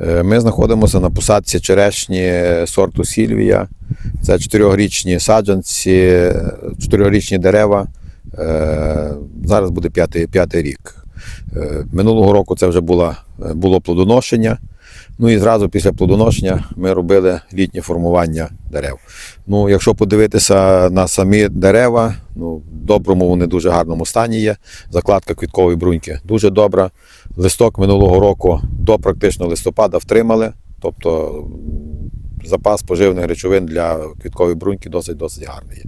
Е, Ми знаходимося на посадці черешні сорту Сільвія. Це чотирьохрічні саджанці, чотирьохрічні дерева. Е, Зараз буде п'ятий, рік. Е, Минулого року це вже було, було плодоношення. Ну і зразу після плодоношення ми робили літнє формування дерев. Ну, якщо подивитися на самі дерева, ну, в доброму вони дуже гарному стані є. Закладка квіткової бруньки дуже добра. Листок минулого року до практично листопада втримали. Тобто запас поживних речовин для квіткової бруньки досить досить гарний.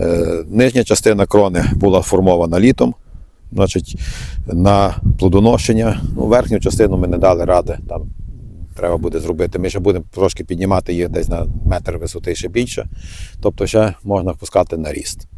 Е, нижня частина крони була формована літом. Значить, на плодоношення. Ну, верхню частину ми не дали ради. Там треба буде зробити. Ми ще будемо трошки піднімати їх десь на метр висоти ще більше. Тобто ще можна впускати на ріст.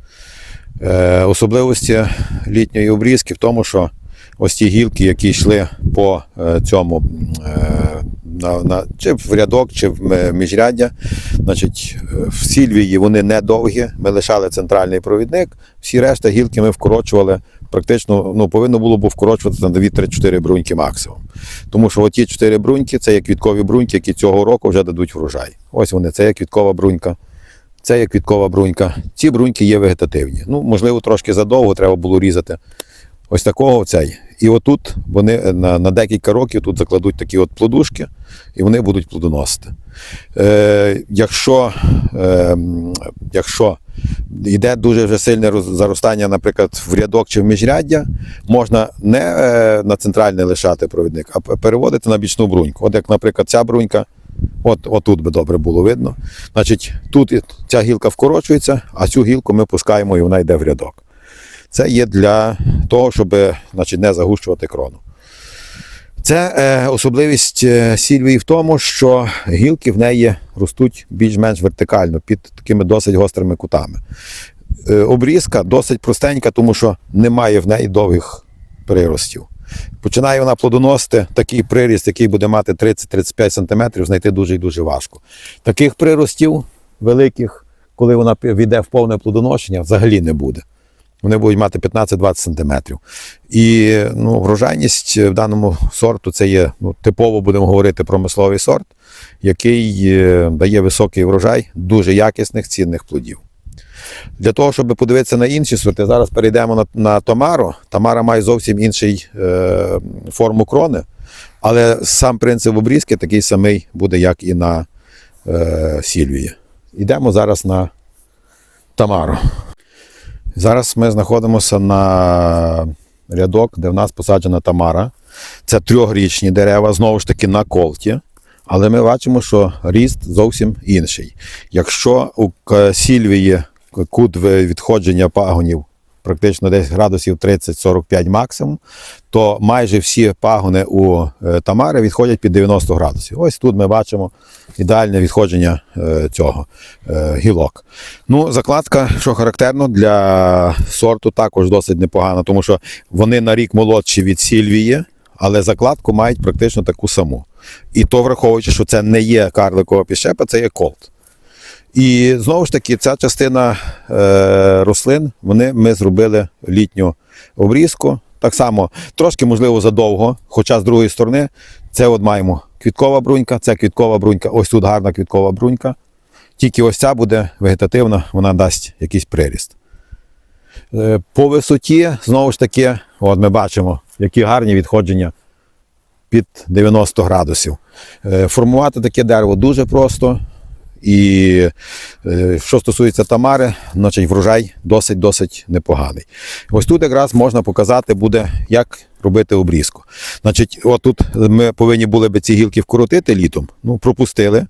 Е, особливості літньої обрізки в тому, що ось ті гілки, які йшли по е, цьому е, на, на, чи в рядок, чи в міжряддя, значить, в сільвії вони не довгі. Ми лишали центральний провідник, всі решта гілки ми вкорочували. Практично ну, повинно було б вкорочувати на 2-3-4 бруньки максимум. Тому що оті 4 бруньки це є квіткові бруньки, які цього року вже дадуть врожай. Ось вони, це є квіткова брунька. Це є квіткова брунька. Ці бруньки є вегетативні. Ну, можливо, трошки задовго треба було різати. Ось такого цей. І отут вони е, на, на декілька років тут закладуть такі от плодушки, і вони будуть плодоносити. Е, якщо, е, якщо йде дуже вже сильне заростання, наприклад, в рядок чи в міжряддя, можна не е, на центральний лишати провідник, а переводити на бічну бруньку. От як, наприклад, ця брунька, от, отут би добре було видно. Значить, тут ця гілка вкорочується, а цю гілку ми пускаємо і вона йде в рядок. Це є для того, щоб значить, не загущувати крону. Це е, особливість е, сільвії в тому, що гілки в неї ростуть більш-менш вертикально, під такими досить гострими кутами. Е, обрізка досить простенька, тому що немає в неї довгих приростів. Починає вона плодоносити такий приріст, який буде мати 30-35 см, знайти дуже і дуже важко. Таких приростів великих, коли вона війде в повне плодоношення, взагалі не буде. Вони будуть мати 15-20 см. І ну, врожайність в даному сорту це є ну, типово будемо говорити промисловий сорт, який е, дає високий врожай дуже якісних цінних плодів. Для того, щоб подивитися на інші сорти, зараз перейдемо на, на Томару. Тамара має зовсім інший е, форму крони, але сам принцип обрізки такий самий буде, як і на е, Сільвії. Йдемо зараз на Тамару. Зараз ми знаходимося на рядок, де в нас посаджена Тамара. Це трьохрічні дерева, знову ж таки на колті. Але ми бачимо, що ріст зовсім інший. Якщо у сільвії кут відходження пагонів практично десь градусів 30-45 максимум, то майже всі пагони у е, Тамари відходять під 90 градусів. Ось тут ми бачимо ідеальне відходження е, цього е, гілок. Ну, закладка, що характерно для сорту, також досить непогана, тому що вони на рік молодші від сільвії, але закладку мають практично таку саму. І то враховуючи, що це не є карликова піщепа, це є колт. І знову ж таки, ця частина е, рослин вони, ми зробили літню обрізку. Так само, трошки, можливо, задовго, хоча з другої сторони, це от маємо квіткова брунька, це квіткова брунька, ось тут гарна квіткова брунька. Тільки ось ця буде вегетативна, вона дасть якийсь приріст. Е, По висоті, знову ж таки, от ми бачимо, які гарні відходження під 90 градусів. Е, Формувати таке дерево дуже просто. І е, що стосується тамари, значить врожай досить-досить непоганий. Ось тут якраз можна показати буде, як робити обрізку. Значить, от тут ми повинні були би ці гілки вкоротити літом, ну, пропустили.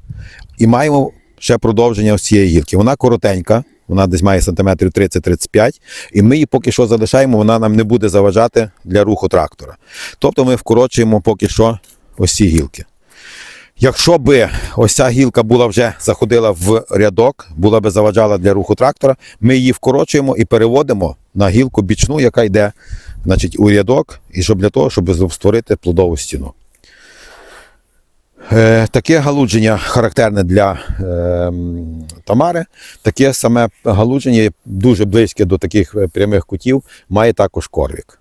І маємо ще продовження ось цієї гілки. Вона коротенька, вона десь має сантиметрів 30-35, і ми її поки що залишаємо, вона нам не буде заважати для руху трактора. Тобто ми вкорочуємо поки що ось ці гілки. Якщо би ось ця гілка була вже заходила в рядок, була би заважала для руху трактора, ми її вкорочуємо і переводимо на гілку бічну, яка йде значить, у рядок, і щоб для того, щоб створити плодову стіну. Е, таке галудження характерне для е, Тамари. Таке саме галудження, дуже близьке до таких е, прямих кутів, має також корвік.